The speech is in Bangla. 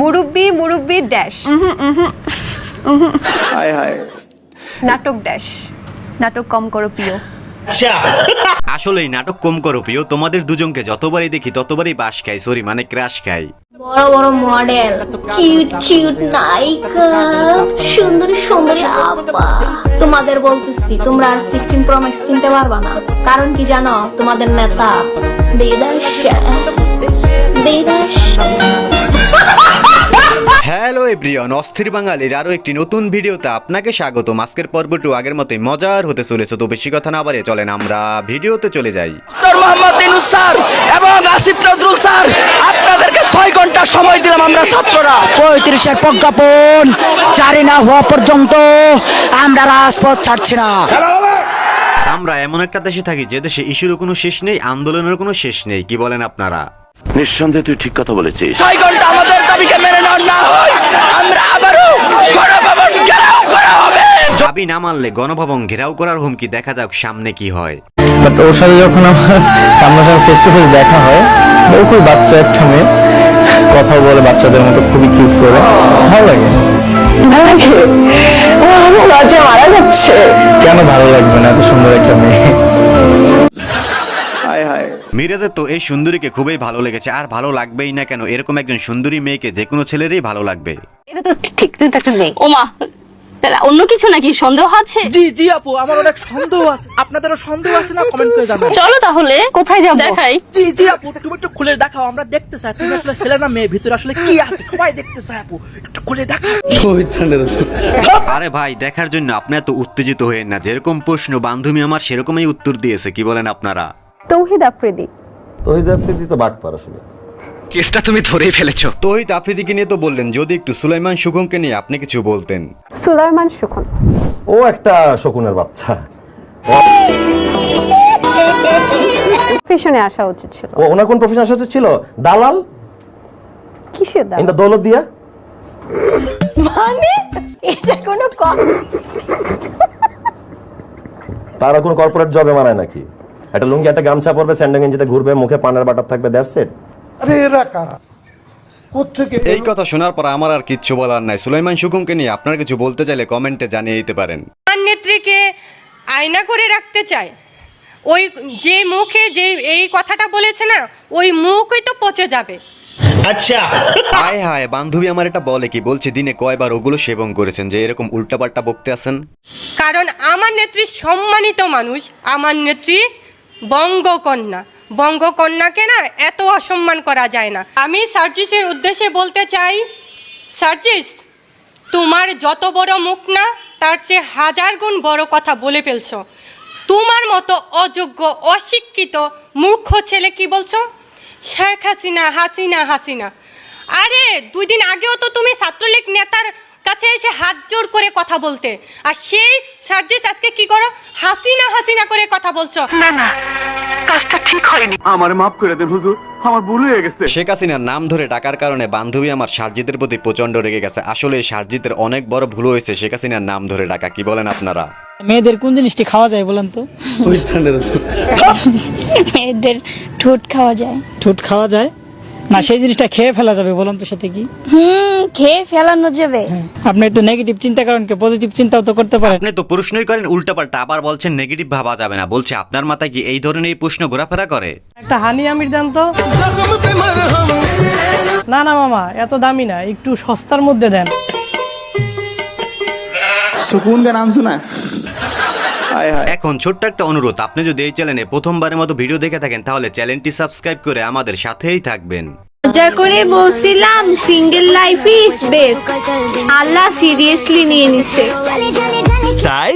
মুরব্বি মুরব্বি ড্যাশ। হায় হায়। নাটক ড্যাশ। নাটক কম করো প্রিয়। আসলেই নাটক কম করো প্রিয়। তোমাদের দুজনকে যতবারই দেখি ততবারই বাস খাই সরি মানে ক্রাশ খাই। বড় বড় মডেল। কিউট কিউট নায়িকা। সুন্দরী সুন্দরী আপা। তোমাদের বলতেছি তোমরা আর সিক্সটিন প্রো ম্যাক্স কিনতে পারবা না। কারণ কি জানো? তোমাদের নেতা বিদেশ বিদেশ হ্যালো এভরিওয়ান অস্থির বাঙালির আরও একটি নতুন ভিডিওতে আপনাকে স্বাগত আজকের পর্বটু আগের মতোই মজার হতে চলেছে তো বেশি কথা না বাড়িয়ে চলেন আমরা ভিডিওতে চলে যাই। মোহাম্মদ ইনুস স্যার এবং আসিফ নজরুল স্যার আপনাদেরকে ছয় ঘণ্টা সময় দিলাম আমরা ছাত্ররা। পঁয়ত্রিশের প্রজ্ঞাপন জারি না হওয়া পর্যন্ত আমরা রাজপথ ছাড়ছি না। আমরা এমন একটা দেশে থাকি যে দেশে ইস্যুরও কোনো শেষ নেই আন্দোলনের কোনো শেষ নেই কি বলেন আপনারা? নিঃসন্দেহে তুই ঠিক কথা বলেছিস। ছয় ঘণ্টা আমাদের দাবিকে না হয় আমরা আবারও গণভবন ঘেরাও করা হবে। দাবি না মানলে গণভবন ঘেরাও করার হুমকি দেখা যাক সামনে কি হয়। বাট ওর সাথে যখন আমার সামনাসামনি ফেস টু ফেস দেখা হয় ও খুব বাচ্চা একটা মেয়ে কথা বলে বাচ্চাদের মতো খুবই কিউট করে। ভালো লাগে? লজ্জা মারা যাচ্ছে। কেন ভালো লাগবে না এত সুন্দর একটা মেয়ে? মিরাজের তো এই সুন্দরীকে খুবই ভালো লেগেছে আর ভালো লাগবেই না কেন? এরকম একজন সুন্দরী মেয়েকে যে কোনো ছেলেরই ভালো লাগবে। এটা তো ঠিক একটা মেয়ে। ওমা অন্য কিছু নাকি? সন্দেহ আছে? জি জি আপু আমার অনেক সন্দেহ আছে। আপনাদেরও সন্দেহ আছে না? কমেন্ট করে জানান। চলো তাহলে কোথায় যাব? দেখাই। জি জি আপু তুমি একটু খুলে দেখাও আমরা দেখতে চাই। তুমি আসলে ছেলে না মেয়ে? ভিতরে আসলে কি আছে? সবাই দেখতে চাই আপু। একটু খুলে দেখাও। আরে ভাই দেখার জন্য আপনি এত উত্তেজিত হয়েন না। যেরকম প্রশ্ন বান্ধবী আমার সেরকমই উত্তর দিয়েছে কি বলেন আপনারা? তৌহিদ আফ্রিদি। তহিদ আফ্রিদি তো বাটপার আসলে। কেসটা তুমি ধরেই ফেলেছো। তহিদ আফ্রিদিকে নিয়ে তো বললেন যদি একটু সুলাইমান সুগমকে নিয়ে আপনি কিছু বলতেন। সুলাইমান সুখন। ও একটা শকুনের বাচ্চা। প্রফেশনে আসা উচিত ছিল। ও ওনার কোন প্রফেশন হচ্ছে ছিল? দালাল? কিসের দাম দৌলত দিয়া। মানে? এটা কোনো তারা কোন কর্পোরেট জবে মানায় নাকি? একটা লুঙ্গি একটা গামছা পরবে স্যান্ডো গেঞ্জিতে ঘুরবে মুখে পানের বাটার থাকবে দ্যাটস ইট এই কথা শোনার পর আমার আর কিচ্ছু বলার নাই। সুলাইমান সুগমকে নিয়ে আপনার কিছু বলতে চাইলে কমেন্টে জানিয়ে দিতে পারেন। আমার নেত্রীকে আয়না করে রাখতে চায়। ওই যে মুখে যে এই কথাটা বলেছে না ওই মুখই তো পচে যাবে। আচ্ছা। হায় হায় বান্ধবী আমার এটা বলে কি? বলছে দিনে কয়বার ওগুলো সেবন করেছেন যে এরকম উল্টাপাল্টা বকতে আছেন। কারণ আমার নেত্রী সম্মানিত মানুষ আমার নেত্রী বঙ্গকন্যা। বঙ্গকন্যাকে না এত অসম্মান করা যায় না। আমি সার্জিসের উদ্দেশ্যে বলতে চাই, সার্জিস, তোমার যত বড় মুখ না, তার চেয়ে হাজার গুণ বড় কথা বলে ফেলছো। তোমার মতো অযোগ্য, অশিক্ষিত, মূর্খ ছেলে কি বলছো? শেখ হাসিনা হাসিনা হাসিনা। আরে, দুই দিন আগেও তো তুমি ছাত্রলীগ নেতার কাছে এসে হাত জোর করে কথা বলতে। আর সেই সার্জিস আজকে কি করো? হাসিনা হাসিনা করে কথা বলছো। না না কাজটা ঠিক হয়নি। আমার মাফ করে দেন হুজুর আমার ভুল হয়ে গেছে। শেখ হাসিনার নাম ধরে ডাকার কারণে বান্ধবী আমার সার্জিতের প্রতি প্রচণ্ড রেগে গেছে। আসলে সার্জিতের অনেক বড় ভুল হয়েছে শেখ হাসিনার নাম ধরে ডাকা কি বলেন আপনারা? মেয়েদের কোন জিনিসটি খাওয়া যায় বলেন তো? মেয়েদের ঠোঁট খাওয়া যায়। ঠোঁট খাওয়া যায়? না সেই জিনিসটা খেয়ে ফেলা যাবে বলুন তো সাথে কি? হুম খেয়ে ফেলানো যাবে। আপনি একটু নেগেটিভ চিন্তা করেন কি পজিটিভ চিন্তাও তো করতে পারেন আপনি তো প্রশ্নই করেন উল্টাপাল্টা আবার বলছেন নেগেটিভ ভাবা যাবে না। বলছে আপনার মাথায় কি এই ধরনের প্রশ্ন ঘোরাফেরা করে? একটা হানি আমির দেন তো। না না মামা এত দামি না একটু সস্তার মধ্যে দেন। সুকুন কা নাম শোনা। হায় হায় এখন ছোট্ট একটা অনুরোধ আপনি যদি এই চ্যানেলে প্রথমবারের মতো ভিডিও দেখে থাকেন তাহলে চ্যানেলটি সাবস্ক্রাইব করে আমাদের সাথেই থাকবেন। মজা করে বলছিলাম single life is best Allah seriously নিয়ে নিছে। তাই?